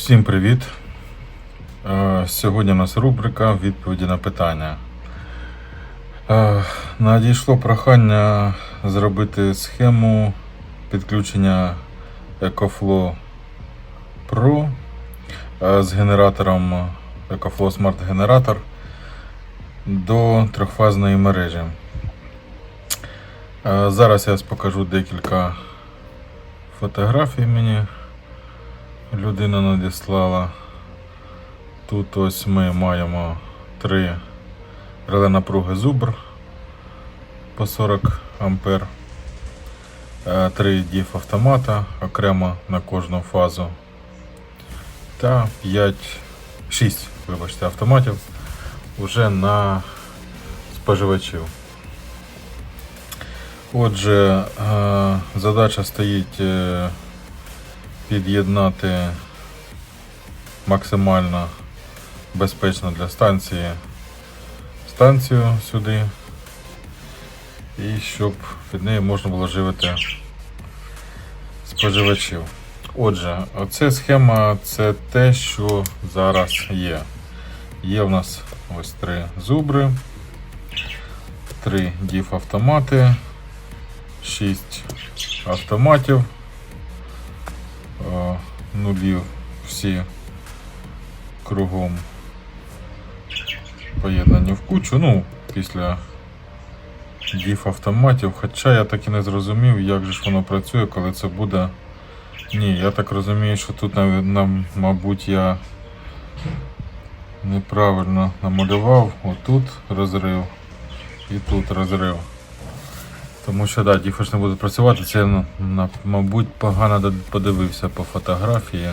Всім привіт! Е, Сьогодні у нас рубрика відповіді на питання. Е, Надійшло прохання зробити схему підключення EcoFlow Pro е, з генератором EcoFlow Smart Generator до трьохфазної мережі. Зараз я покажу декілька фотографій мені людина надіслала. Тут ось ми маємо три реле напруги зубр по 40 ампер, е, три DIF автомата окремо на кожну фазу та 5, 6 вибачте, автоматів вже на споживачів. Отже, е, задача стоїть е, під'єднати максимально безпечно для станції станцію сюди. І щоб під нею можна було живити споживачів. Отже, оця схема це те, що зараз є. Є в нас ось три зубри, три DIF автомати, 6 автоматів е, нулів всі кругом поєднані в кучу. Ну, після діф автоматів. Хоча я так і не зрозумів, як же ж воно працює, коли це буде. Ні, я так розумію, що тут, нам, мабуть, я неправильно намалював. Отут розрив і тут розрив. Тому що да, ж не будуть працювати. Це, ну, мабуть, погано подивився по фотографії.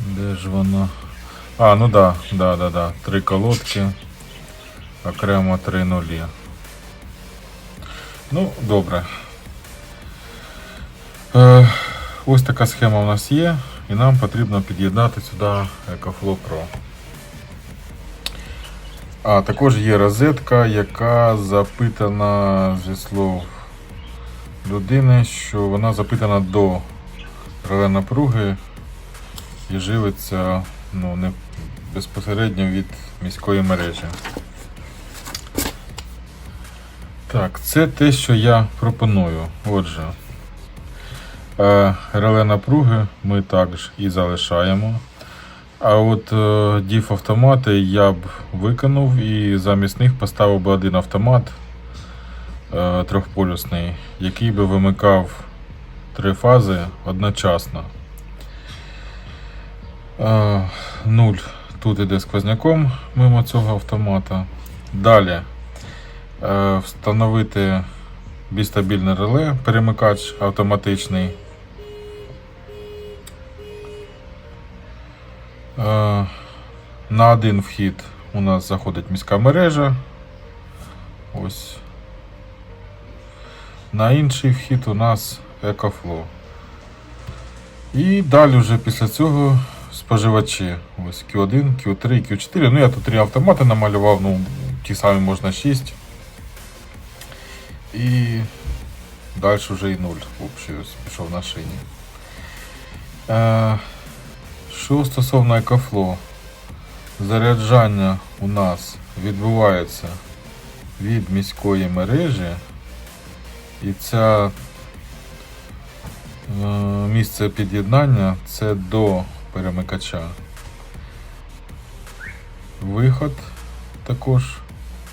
Де ж воно? А, ну да, да, да, да. Три колодки. Окремо три нулі. Ну, добре. Е, ось така схема у нас є, і нам потрібно під'єднати сюди EcoFlow Pro. А також є розетка, яка запитана зі слов людини, що вона запитана до реле напруги і живиться ну, не безпосередньо від міської мережі. Так, це те, що я пропоную. Отже, е, реле напруги ми також і залишаємо. А от е, DIF автомати я б виконав і замість них поставив би один автомат е, трьохполюсний, який би вимикав три фази одночасно. Е, нуль тут іде сквозняком мимо цього автомата. Далі е, встановити бістабільне реле, перемикач автоматичний. На один вхід у нас заходить міська мережа. Ось. На інший вхід у нас EcoFlow. І далі вже після цього споживачі. Ось Q1, Q3, Q4. Ну я тут три автомати намалював, ну ті самі можна 6. І далі вже і 0 взагалі пішов на шині. Е, що стосовно EcoFlow, заряджання у нас відбувається від міської мережі. І ця е, місце під'єднання це до перемикача. Виход також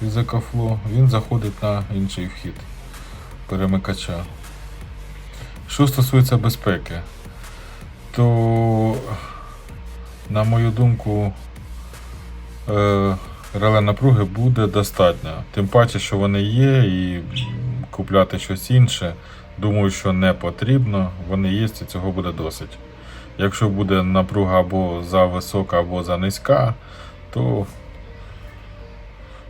із EcoFlow, він заходить на інший вхід перемикача. Що стосується безпеки, то, на мою думку, реле напруги буде достатньо. Тим паче, що вони є, і купляти щось інше, думаю, що не потрібно. Вони є, і цього буде досить. Якщо буде напруга або за висока, або за низька, то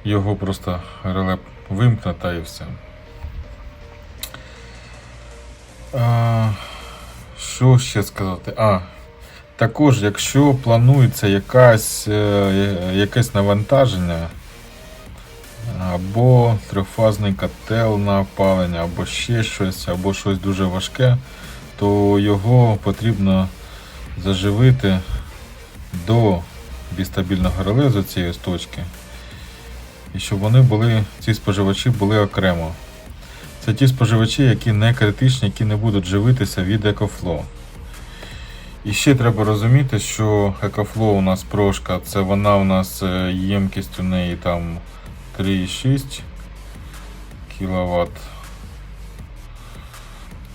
його просто реле вимкне та і все. А, що ще сказати? А, також, якщо планується якась, е, якесь навантаження, або трьохфазний котел на опалення, або ще щось, або щось дуже важке, то його потрібно заживити до бістабільного релезу цієї точки. І щоб вони були, ці споживачі були окремо. Це ті споживачі, які не критичні, які не будуть живитися від EcoFlow. І ще треба розуміти, що EcoFlow у нас прошка, це вона у нас е, ємкість у неї там 3,6 кВт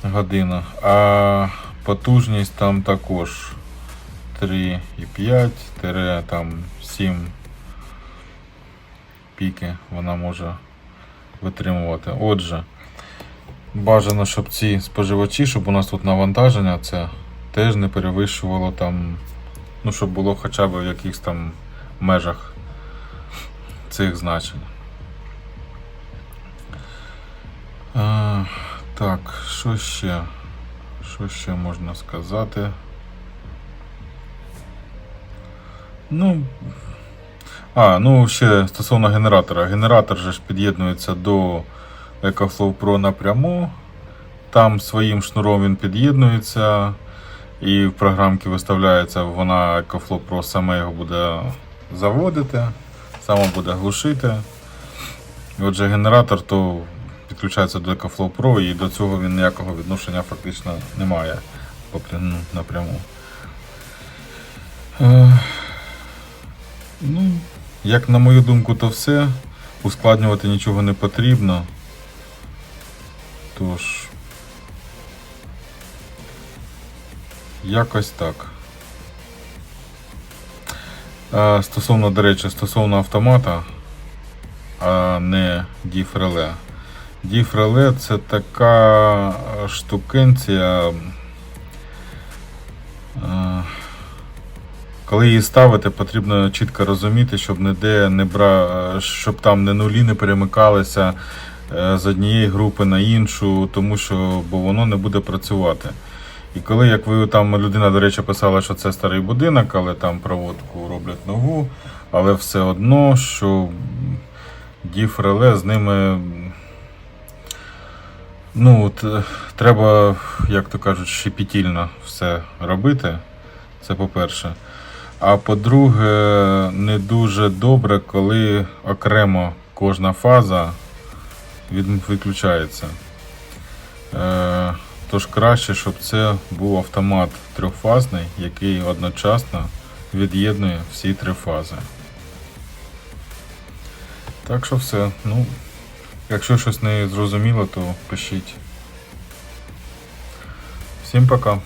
година, а потужність там також 3,5-7 піки вона може витримувати. Отже, бажано, щоб ці споживачі, щоб у нас тут навантаження це теж не перевищувало там, ну, щоб було хоча б в якихось там межах цих значень. А, так, що ще? Що ще можна сказати? Ну. А, ну ще стосовно генератора. Генератор же ж під'єднується до EcoFlow Pro напряму. Там своїм шнуром він під'єднується. І в програмці виставляється, вона EcoFlow Pro саме його буде заводити, саме буде глушити. Отже, генератор то підключається до EcoFlow Pro і до цього він ніякого відношення фактично не має ну, напряму. Е, ну, як на мою думку, то все. Ускладнювати нічого не потрібно. Тож. Якось так. Е, Стосовно, до речі, стосовно автомата, а не діфреле. Діфреле це така штукенція. е, Коли її ставити, потрібно чітко розуміти, щоб ніде не бра... щоб там не нулі не перемикалися е, з однієї групи на іншу, тому що бо воно не буде працювати. І коли, як ви там людина, до речі, писала, що це старий будинок, але там проводку роблять нову, але все одно, що діфреле з ними. Ну, от, е, треба, як то кажуть, щепетільно все робити. Це по-перше. А по-друге, не дуже добре, коли окремо кожна фаза від- виключається. Е, Тож краще, щоб це був автомат трьохфазний, який одночасно від'єднує всі три фази. Так що все. Ну, якщо щось не зрозуміло, то пишіть. Всім пока.